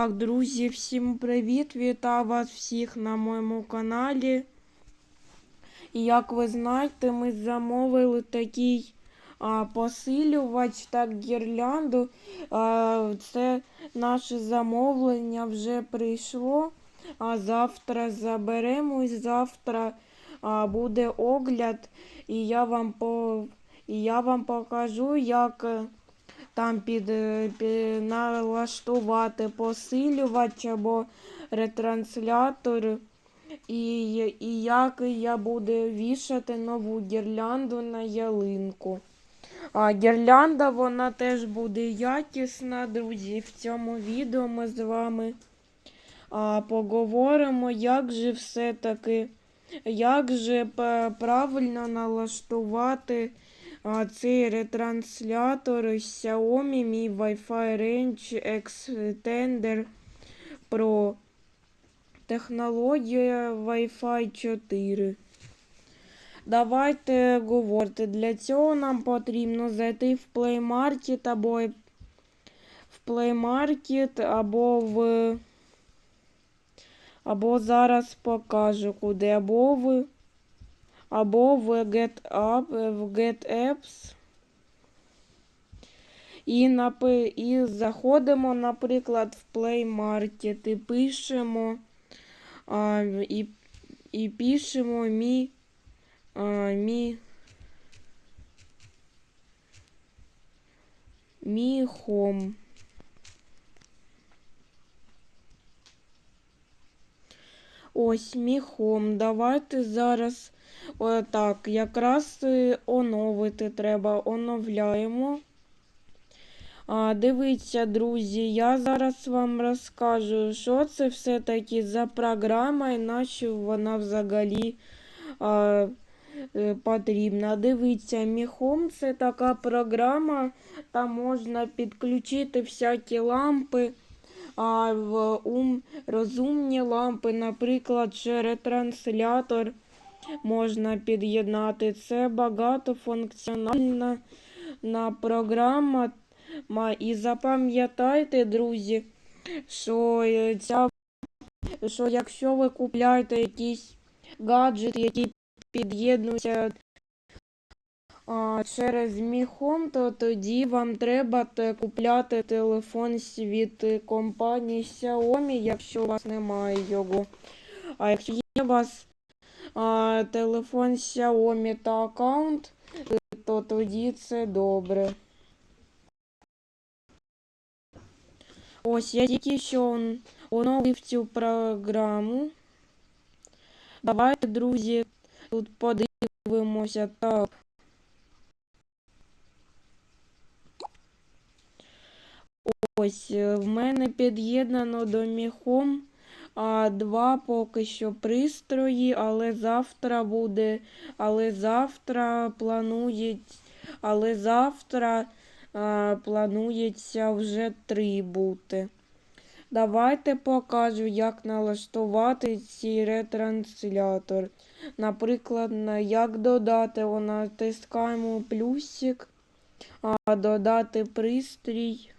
Так, друзі, всім привіт! Вітаю вас всіх на моєму каналі. І як ви знаєте, ми замовили такий а, посилювач та гірлянду. А, це наше замовлення вже прийшло. А завтра заберемо і завтра а, буде огляд. І я вам по і я вам покажу, як там під, е, пі- налаштувати посилювач або ретранслятор. І, і як я буду вішати нову гірлянду на ялинку. А гірлянда вона теж буде якісна, друзі. В цьому відео ми з вами а, поговоримо, як же все-таки, як же правильно налаштувати цей ретранслятор Xiaomi Mi Wi-Fi Range Extender Pro. Технологія Wi-Fi 4. Давайте говорити. Для цього нам потрібно зайти в Play Market або в Play Market, або в. Або зараз покажу куди. Або в. Або в Get Up, в Get Apps. І, напи... і заходимо, наприклад, в Play Market і пишемо. А, і, і пишемо мі, а, мі, мі хом. Ось мі хом. Давайте зараз о, так, якраз е, оновити треба. Оновляємо. А, дивіться, друзі, я зараз вам розкажу, що це все-таки за програма і на вона взагалі а, е, потрібна. Дивіться, Міхом це така програма, там можна підключити всякі лампи, а в ум, розумні лампи, наприклад, ще ретранслятор можна під'єднати. Це багатофункціональна на програма. І запам'ятайте, друзі, що е, ця, що якщо ви купляєте якийсь гаджет, який під'єднується через Міхом, то тоді вам треба купляти телефон від е, компанії Xiaomi, якщо у вас немає його. А якщо є у вас а, телефон Xiaomi та аккаунт, то тоді це добре. Ось я тільки що он- оновив цю програму. Давайте, друзі, тут подивимося. Так. Ось е, в мене під'єднано до Міхом а, два поки що пристрої, але завтра буде, але завтра планують, але завтра а, планується вже три бути. Давайте покажу, як налаштувати цей ретранслятор. Наприклад, як додати, натискаємо плюсик, а додати пристрій.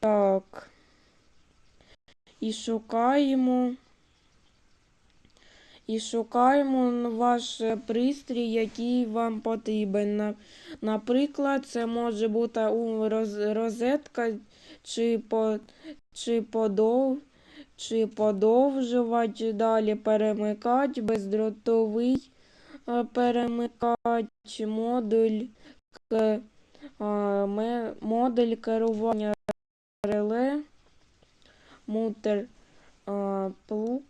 Так. І шукаємо. І шукаємо ваш пристрій, який вам потрібен. Наприклад, це може бути розетка чи, по, чи, подов, чи подовжувач, далі перемикач, бездротовий е, перемикач, модуль, модуль керування мутер, плуг.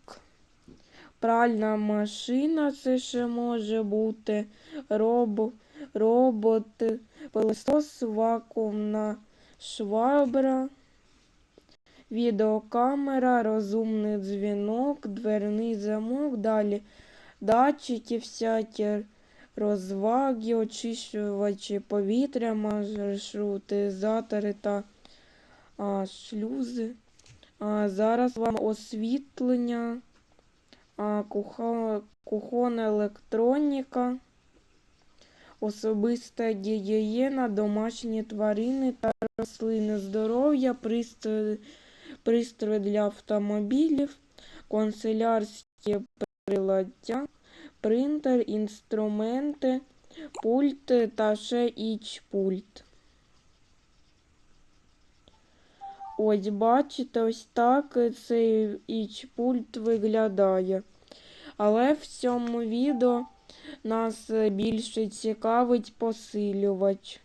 Пральна машина, це ще може бути, роб, робот, пилосос, вакуумна швабра, відеокамера, розумний дзвінок, дверний замок, далі датчики всякі, розваги, очищувачі повітря, маршрутизатори та а, шлюзи. А, зараз вам освітлення а, кухо, кухонна електроніка. особиста гігієна, домашні тварини та рослини, здоров'я, пристрої, пристрої для автомобілів, канцелярські приладдя, принтер, інструменти, пульт та ще іч пульт. Ось бачите, ось так цей іч пульт виглядає. Але в цьому відео нас більше цікавить посилювач.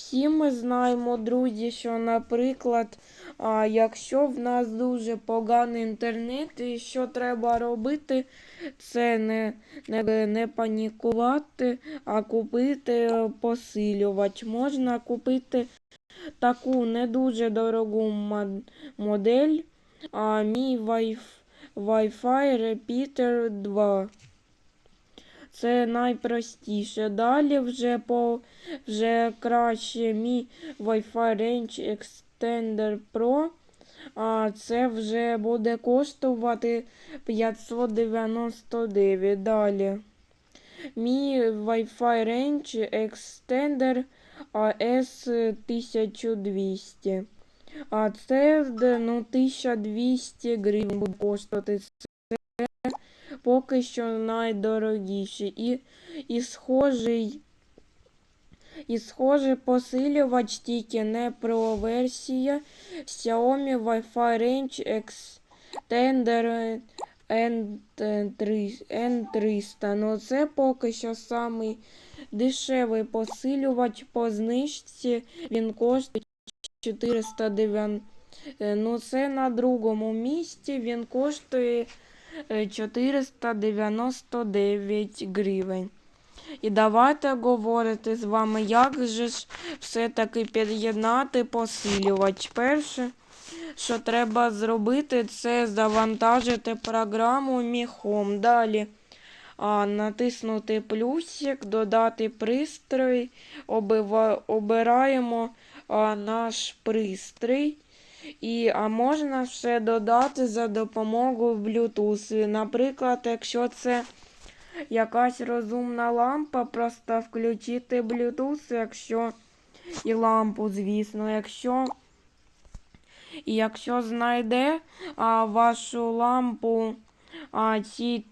Всі ми знаємо, друзі, що, наприклад, якщо в нас дуже поганий інтернет, і що треба робити, це не, не, не панікувати, а купити е, посилювач. Можна купити таку не дуже дорогу модель, а мій Wi- Wi-Fi Repeater 2. Це найпростіше. Далі вже по вже краще мій Wi-Fi Range Extender Pro. А це вже буде коштувати 599. Далі. Мій Wi-Fi Range Extender AS1200. А це ну, 1200 гривень буде коштувати. Поки що найдорогіший. І, і схожий. І схожий посилювач тільки не про версія Xiaomi Wi-Fi Range Extender N300. N300. Ну це поки що самий дешевий посилювач по знижці. Він коштує 409. Ну це на другому місці. Він коштує е, 499 гривень. І давайте говорити з вами, як же ж все-таки під'єднати посилювач. Перше, що треба зробити, це завантажити програму Home. Далі а, натиснути плюсик, додати пристрій, обива, обираємо а, наш пристрій. І, а можна ще додати за допомогою Bluetooth. Наприклад, якщо це якась розумна лампа, просто включити Bluetooth, якщо і лампу, звісно, якщо. І якщо знайде а, вашу лампу, а, ці,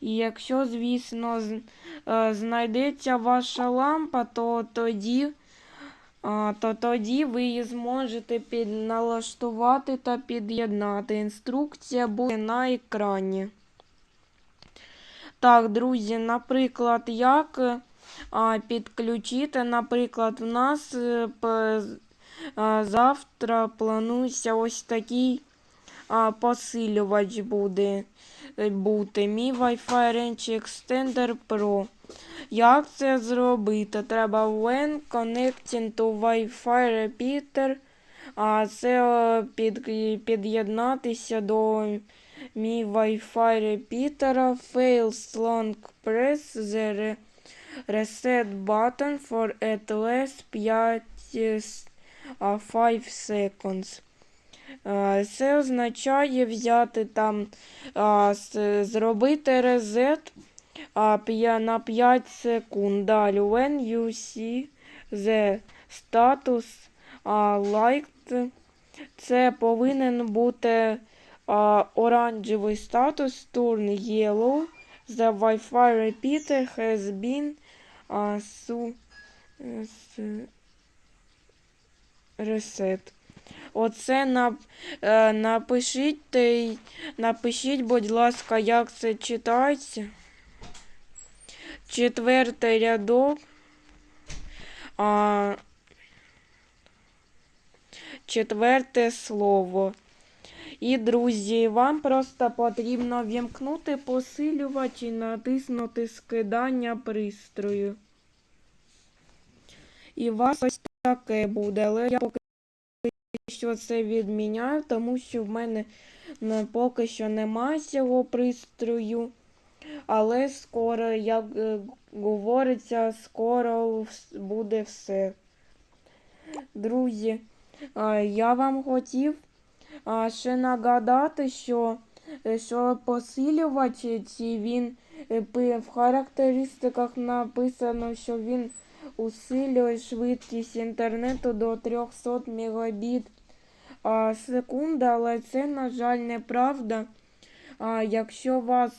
і якщо, звісно, з, е, знайдеться ваша лампа, то тоді, а, то тоді ви її зможете підналаштувати та під'єднати. Інструкція буде на екрані. Так, друзі, наприклад, як підключити, наприклад, в нас е, завтра планується ось такий посилювач буде бути. Мій Wi-Fi Range Extender Pro. Як це зробити? Треба when connecting to Wi-Fi repeater. А це е, під, під'єднатися до мій Wi-Fi repeater fails long press the re- reset button for at least 5 5 seconds. А, Це означає взяти там, зробити резет на 5 секунд. Далі, when you see the status liked, це повинен бути оранжевий статус turn yellow. The Wi-Fi repeater has been reset. Оце на, е, напишіть, напишіть, будь ласка, як це читається. Четвертий рядок. А, четверте слово. І, друзі, вам просто потрібно вімкнути посилювач і натиснути скидання пристрою. І у вас ось таке буде, але я поки що це відміняю, тому що в мене поки що немає цього пристрою. Але скоро, як е, говориться, скоро буде все. Друзі, я вам хотів ще нагадати, що, е, що посилювач він е, в характеристиках написано, що він усилює швидкість інтернету до 300 Мбіт а, секунда, але це, на жаль, неправда. А, якщо у вас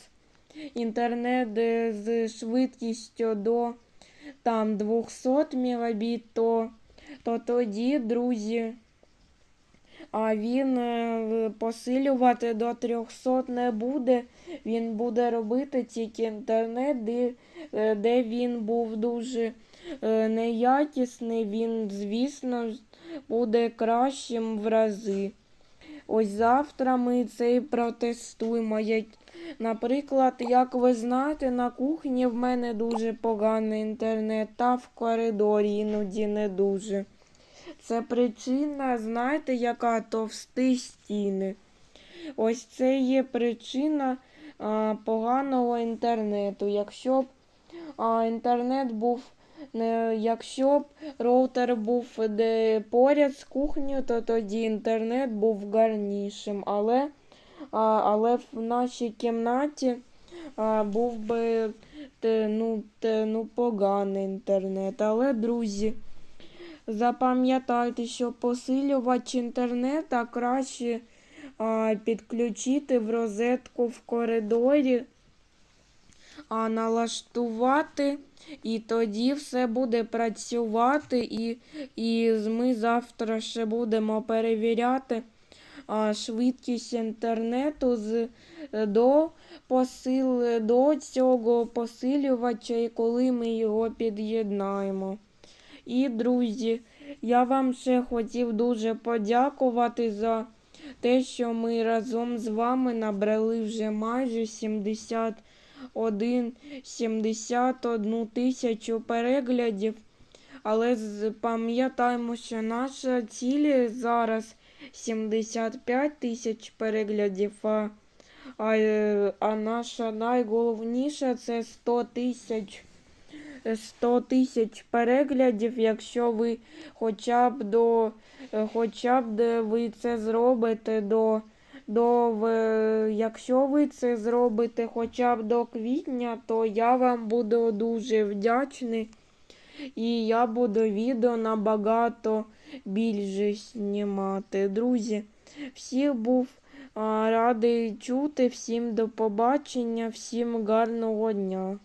інтернет е, з швидкістю до там 200 Мбіт, то, то тоді, друзі, а він е, посилювати до 300 не буде. Він буде робити тільки інтернет, де, е, де він був дуже неякісний. Він, звісно, буде кращим в рази. Ось завтра ми це і протестуємо. Наприклад, як ви знаєте, на кухні в мене дуже поганий інтернет, та в коридорі іноді не дуже. Це причина, знаєте, яка товсті стіни. Ось це є причина а, поганого інтернету. Якщо б а, інтернет був якщо б роутер був де поряд з кухнею, то тоді інтернет був гарнішим. Але, але в нашій кімнаті був би ну, ну, поганий інтернет. Але, друзі, запам'ятайте, що посилювач інтернету краще підключити в розетку в коридорі, а налаштувати, і тоді все буде працювати. І, і ми завтра ще будемо перевіряти а, швидкість інтернету з, до, посил, до цього посилювача, і коли ми його під'єднаємо. І, друзі, я вам ще хотів дуже подякувати за те, що ми разом з вами набрали вже майже 71, 71 тисячу переглядів. Але пам'ятаємо, що наша ціль зараз 75 тисяч переглядів, а, а, а наша найголовніша це 100 тисяч. 100 тисяч переглядів, якщо ви хоча б до хоча б ви це зробите до, до якщо ви це зробите хоча б до квітня, то я вам буду дуже вдячний. І я буду відео набагато більше знімати. Друзі, всіх був радий чути, всім до побачення, всім гарного дня.